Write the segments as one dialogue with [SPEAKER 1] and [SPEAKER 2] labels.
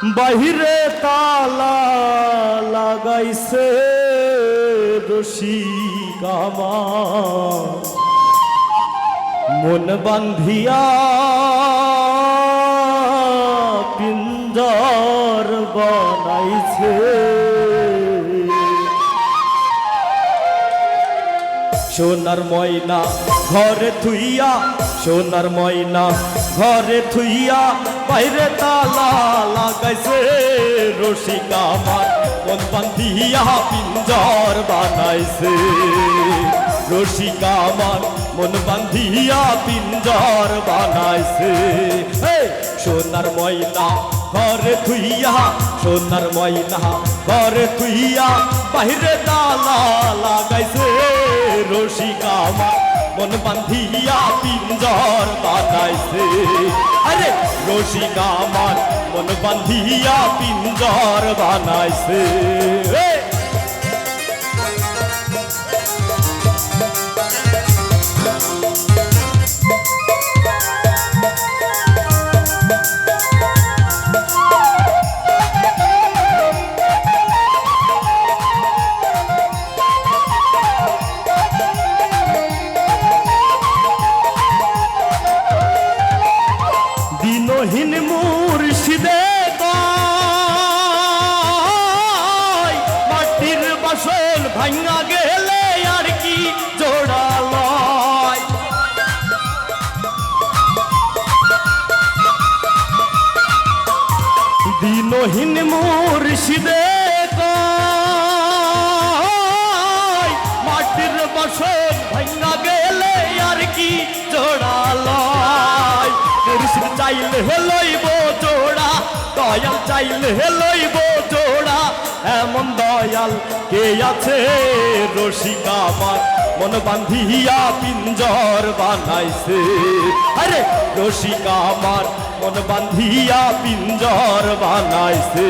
[SPEAKER 1] বাহিরে তালা লাগাইছে রসিক কামা মন বান্ধিয়া পিঞ্জর বানাইছে। সোনার ময়না ঘরে থুইয়া, সোনার ময়না ঘরে থুইয়া, বাইরে তালা লাগাইছে রসিকা আমার। মন বান্ধিয়া পিঞ্জর বানাইছে। রসিকা আমার মন বান্ধিয়া পিঞ্জর বানাইছে। সোনার ময়না ঘরে থুইয়া, সোনার ময়না ঘরে থুইয়া বাহিরে তালা লাগাইছে। রসিকা আমার মন বান্ধিয়া পিঞ্জর বানাইছে। আরে রসিকা আমার মন বান্ধিয়া পিঞ্জর বানাইছে। মুর্শিদে মাটির বাসন ভাঙা গেলে আর কি জোড়ালয় দিনহীন মুর্শিদে মাটির বাসন ভাঙা গেলে আর কি জোড়ালয় মুর্শিদ চাইলে লইব জোড়া দয়াল চাইলে লইব জোড়া, এমন দয়াল কে আছে? রসিকা আমার মন বান্ধিয়া পিঞ্জর বানাইছে। আরে, রসিকা আমার মন বান্ধিয়া পিঞ্জর বানাইছে।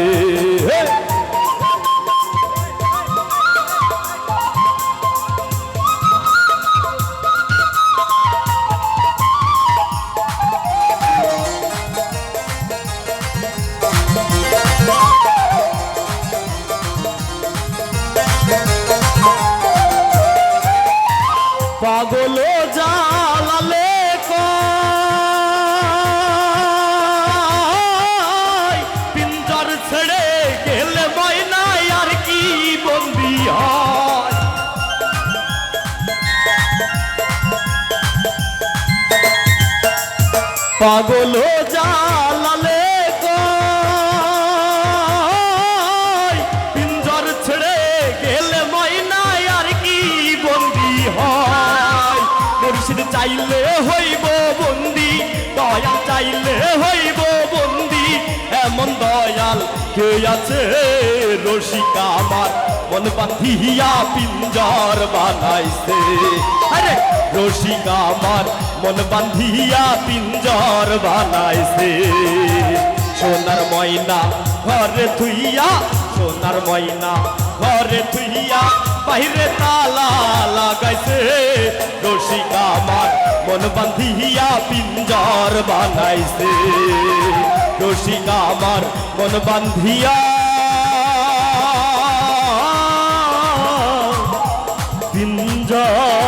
[SPEAKER 1] পাগল জালালে পিঞ্জর ছেড়ে গেলে ময়নাই আর কি বন্দি হয়? পাগল জালালে চাইলে হইব বন্দি দয়াল চাইলে হইব বন্দি। এমন দয়াল কে আছে রসিকা আমার? মন বান্ধিয়া পিঞ্জর বানাইছে। আরে, রসিকা আমার, মন বান্ধিয়া পিঞ্জর বানাইছে। সোনার ময়না ঘরে থুইয়া, সোনার ময়না ঘরে থুইয়া বাহিরে তালা লাগাইছে। রসিকা মার। মন বান্ধিয়া পিঞ্জর বানাইছে। রসিকা আমার মন বান্ধিয়া। পিঞ্জর